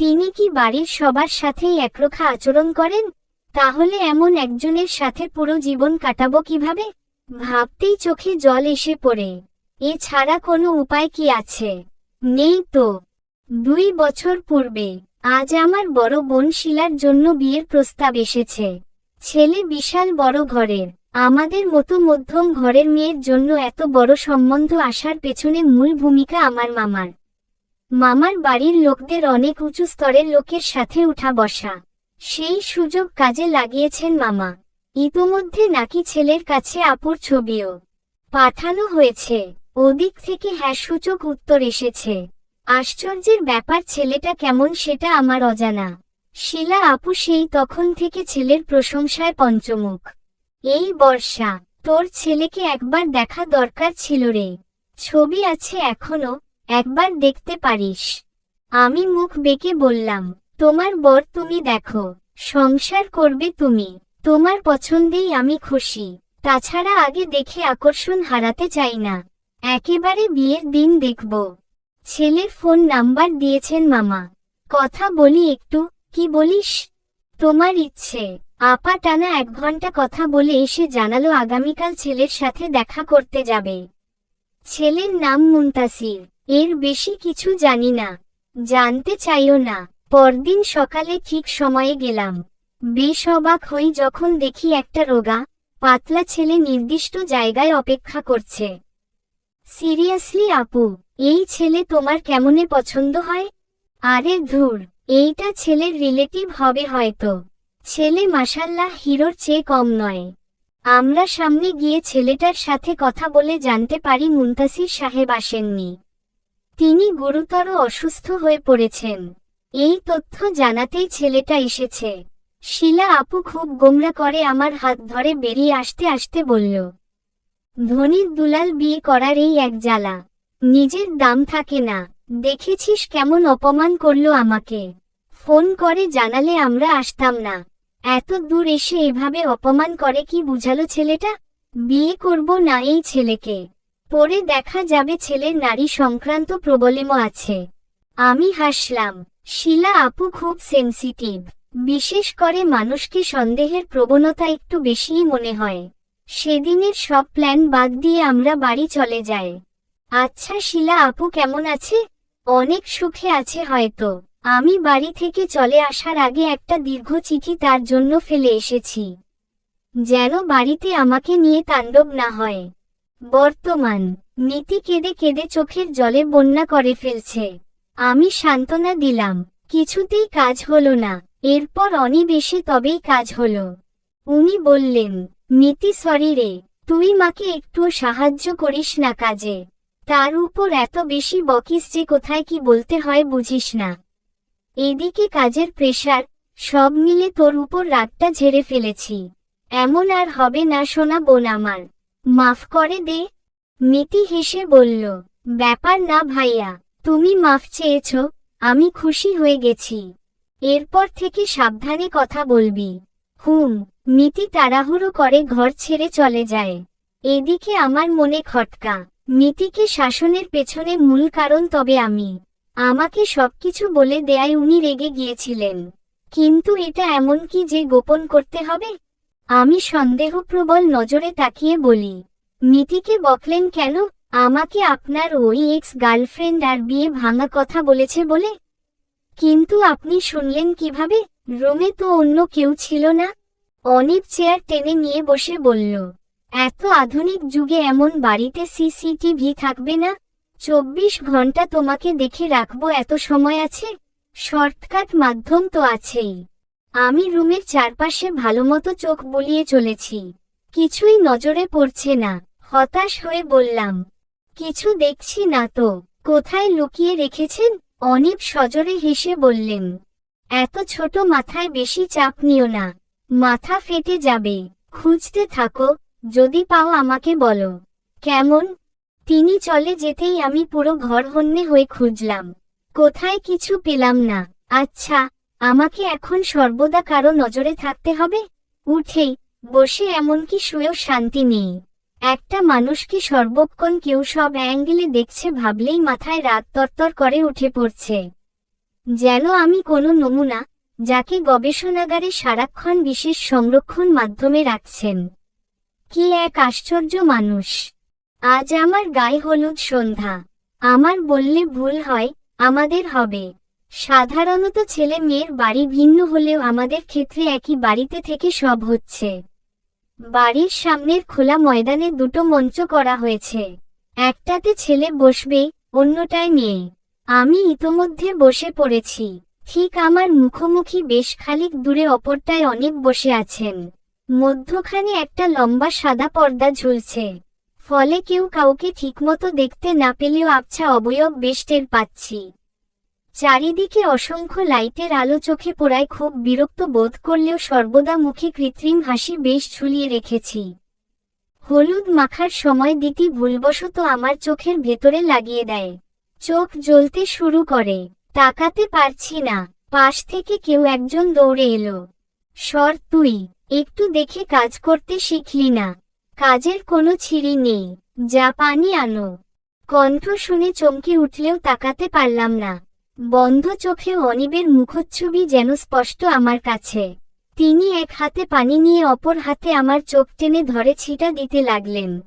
তিনি কি বাড়ির সবার সাথেই একরোখা আচরণ করেন? তাহলে এমন একজনের সাথে পুরো জীবন কাটাবো কীভাবে? ভাবতেই চোখে জল এসে পড়ে। এছাড়া কোনো উপায় কি আছে? নেই তো। দুই বছর পূর্বে আজ আমার বড় বোন শিলার জন্য বিয়ের প্রস্তাব এসেছে। ছেলে বিশাল বড় ঘরের। আমাদের মতো মধ্যম ঘরের মেয়ের জন্য এত বড় সম্বন্ধ আসার পেছনে মূল ভূমিকা আমার মামার। মামার বাড়ির লোকদের অনেক উঁচু স্তরের লোকের সাথে উঠা বসা। সেই সুযোগ কাজে লাগিয়েছেন মামা। ইতোমধ্যে নাকি ছেলের কাছে আপুর ছবিও পাঠানো হয়েছে। ওদিক থেকে হ্যাঁ সূচক উত্তর এসেছে। আশ্চর্যের ব্যাপার, ছেলেটা কেমন সেটা আমার অজানা। শিলা আপু সেই তখন থেকে ছেলের প্রশংসায় পঞ্চমুখ। এই বর্ষা, তোর ছেলেকে একবার দেখা দরকার ছিল রে। ছবি আছে এখনও একবার দেখতে পারিস। আমি মুখ বেঁকে বললাম, তোমার বর তুমি দেখো, সংসার করবে তুমি। তোমার পছন্দেই আমি খুশি। তাছাড়া আগে দেখে আকর্ষণ হারাতে চাই না। একেবারে বিয়ের দিন দেখব। ছেলের ফোন নাম্বার দিয়েছেন মামা। কথা বলি একটু, কি বলিস? তোমার ইচ্ছে। আপা টানা এক ঘণ্টা কথা বলে এসে জানালো আগামীকাল ছেলের সাথে দেখা করতে যাবে। ছেলের নাম মুন্তাসির। এর বেশি কিছু জানি না, জানতে চাইও না। পরদিন সকালে ঠিক সময়ে গেলাম। বেশ অবাক হই যখন দেখি একটা রোগা, পাতলা ছেলে নির্দিষ্ট জায়গায় অপেক্ষা করছে। সিরিয়াসলি আপু, এই ছেলে তোমার কেমনে পছন্দ হয়? আরে ধুর, এইটা ছেলের রিলেটিভ হবে হয়তো। ছেলে মাসাল্লাহ হিরোর চেয়ে কম নয়। আমরা সামনে গিয়ে ছেলেটার সাথে কথা বলে জানতে পারি মুন্তাসির সাহেব আসেননি। তিনি গুরুতর অসুস্থ হয়ে পড়েছেন। এই তথ্য জানাতেই ছেলেটা এসেছে। শিলা আপু খুব গোমরা করে আমার হাত ধরে বেরিয়ে আসতে আসতে বলল, ধনির দুলাল বিয়ে করার এই এক জ্বালা। নিজের দাম থাকে না। দেখেছিস কেমন অপমান করল আমাকে। ফোন করে জানালে আমরা আসতাম না। এত দূর এসে এভাবে অপমান করে কি বুঝালো ছেলেটা? বিয়ে করব না এই ছেলেকে। পরে দেখা যাবে ছেলের নারী সংক্রান্ত প্রবলেমও আছে। আমি হাসলাম, শিলা আপু খুব সেন্সিটিভ বিশেষ করে মানুষকে সন্দেহের প্রবণতা একটু বেশিই মনে হয়। সেদিনের সব প্ল্যান বাদ দিয়ে আমরা বাড়ি চলে যাই। আচ্ছা শিলা আপু কেমন আছে? অনেক সুখে আছে হয়তো। আমি বাড়ি থেকে চলে আসার আগে একটা দীর্ঘ চিঠি তার জন্য ফেলে এসেছি। যেন বাড়িতে আমাকে নিয়ে তাণ্ডব না হয়। বর্তমান, নীতি কেঁদে কেঁদে চোখের জলে বন্যা করে ফেলছে। আমি সান্ত্বনা দিলাম, কিছুতেই কাজ হলো না, এরপর অনিবেশে তবেই কাজ হলো। উনি বললেন, নীতি সরি রে, তুই মাকে একটুও সাহায্য করিস না কাজে। তার উপর এত বেশি বকিস যে কোথায় কি বলতে হয় বুঝিস না। এদিকে কাজের প্রেশার, সব মিলে তোর উপর রাতটা ঝেড়ে ফেলেছি। এমন আর হবে না শোনা বোন আমার। মাফ করে দে। নীতি হেসে বলল, ব্যাপার না ভাইয়া, তুমি মাফ চেয়েছ, আমি খুশি হয়ে গেছি। এরপর থেকে সাবধানে কথা বলবি। হুম, মিতি তাড়াহুড়ো করে ঘর ছেড়ে চলে যায়। এদিকে আমার মনে খটকা। মিতিকে শাসনের পেছনে মূল কারণ তবে আমি। আমাকে সবকিছু বলে দেয়ায় উনি রেগে গিয়েছিলেন। কিন্তু এটা এমন কি যে গোপন করতে হবে? আমি সন্দেহপ্রবল নজরে তাকিয়ে বলি, নীতিকে বকলেন কেন? আমাকে আপনার ওই এক্স গার্লফ্রেন্ড আর বিয়ে ভাঙা কথা বলেছে বলে? কিন্তু আপনি শুনলেন কীভাবে? রোমে তো অন্য কেউ ছিল না। অনেক চেয়ার টেনে নিয়ে বসে বলল, এত আধুনিক যুগে এমন বাড়িতে সিসিটিভি থাকবে না? চব্বিশ ঘণ্টা তোমাকে দেখে রাখব এত সময় আছে? শর্টকাট মাধ্যম তো আছেই। আমি রুমের চারপাশে ভালোমতো চোখ বলিয়ে চলেছি। কিছুই নজরে পড়ছে না। হতাশ হয়ে বললাম, কিছু দেখছি না তো। কোথায় লুকিয়ে রেখেছেন? অনিব সজরে হেসে বললেন, এত ছোট মাথায় বেশি চাপ নিও না। মাথা ফেটে যাবে। খুঁজতে থাকো। যদি পাও আমাকে বলো। কেমন? তিনি চলে যেতেই আমি পুরো ঘর হন্যে হয়ে খুঁজলাম। কোথায় কিছু পেলাম না। আচ্ছা আমাকে এখন সর্বদা কারও নজরে থাকতে হবে? উঠেই, বসে এমনকি শুয়েও শান্তি নেই। একটা মানুষকে সর্বক্ষণ কেউ সব অ্যাঙ্গেলে দেখছে ভাবলেই মাথায় রাত তরতর করে উঠে পড়ছে। যেন আমি কোনো নমুনা, যাকে গবেষণাগারে সারাক্ষণ বিশেষ সংরক্ষণ মাধ্যমে রাখছেন। কি এক আশ্চর্য মানুষ। আজ আমার গায়ে হলুদ সন্ধ্যা। আমার বললে ভুল হয়, আমাদের হবে। সাধারণত ছেলে মেয়ের বাড়ি ভিন্ন হলেও আমাদের ক্ষেত্রে একই বাড়িতে থেকে সব হচ্ছে। বাড়ির সামনের খোলা ময়দানে দুটো মঞ্চ করা হয়েছে। একটাতে ছেলে বসবে, অন্যটায় মেয়ে। আমি ইতোমধ্যে বসে পড়েছি। ঠিক আমার মুখোমুখি বেশ খালিক দূরে অপরটায় অনেক বসে আছেন। মধ্যখানে একটা লম্বা সাদা পর্দা ঝুলছে। ফলে কেউ কাউকে ঠিকমতো দেখতে না পেলেও আবছা অবয়ব বেশ টের পাচ্ছি। চারিদিকে অসংখ্য লাইটের আলো চোখে পড়ায় খুব বিরক্ত বোধ করলেও সর্বদা মুখে কৃত্রিম হাসি বেশ ঝুলিয়ে রেখেছি। হলুদ মাখার সময় দিতি ভুলবশত আমার চোখের ভেতরে লাগিয়ে দেয়। চোখ জ্বলতে শুরু করে। তাকাতে পারছি না। পাশ থেকে কেউ একজন দৌড়ে এলো। সর তুই। একটু দেখে কাজ করতে শিখলি না। কাজের কোনো ছিঁড়ি নেই। যা পানি আনো। কণ্ঠ শুনে চমকে উঠলেও তাকাতে পারলাম না। বন্ধ চোখে অনিবের মুখচ্ছবি যেন স্পষ্ট আমার কাছে। তিনি এক হাতে পানি নিয়ে অপর হাতে আমার চোখ টেনে ধরে ছিটা দিতে লাগলেন।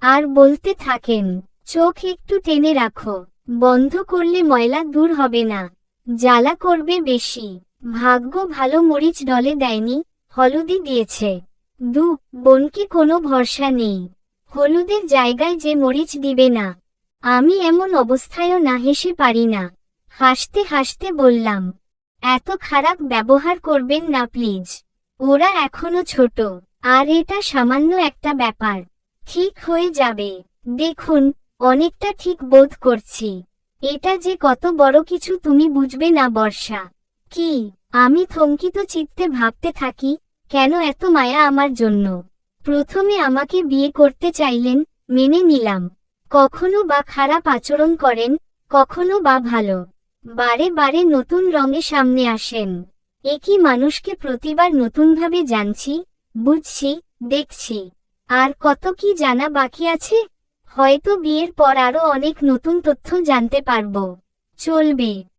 আর বলতে থাকেন, চোখ একটু টেনে রাখো, বন্ধ করলে ময়লা দূর হবে না, জ্বালা করবে বেশি। ভাগ্য ভালো মরিচ ডলে দেয়নি হলুদি দিয়েছে। দু, বোনকে কোনো ভরসা নেই। হলুদের জায়গায় যে মরিচ দিবে না। আমি এমন অবস্থায়ও না হেসে পারি না। হাসতে হাসতে বললাম, এত খারাপ ব্যবহার করবেন না প্লিজ। ওরা এখনও ছোট, আর এটা সামান্য একটা ব্যাপার। ঠিক হয়ে যাবে। দেখুন, অনেকটা ঠিক বোধ করছি। এটা যে কত বড় কিছু তুমি বুঝবে না বর্ষা। কি, আমি থমকিত চিত্তে ভাবতে থাকি, কেন এত মায়া আমার জন্য? প্রথমে আমাকে বিয়ে করতে চাইলেন, মেনে নিলাম। কখনো বা খারাপ আচরণ করেন, কখনো বা ভালো। বারে বারে নতুন রঙে সামনে আসেন। একই মানুষকে প্রতিবার নতুনভাবে জানছি, বুঝছি, দেখছি। আর কত কি জানা বাকি আছে? হয়তো বিয়ের পর আরও অনেক নতুন তথ্য জানতে পারব। চলবে।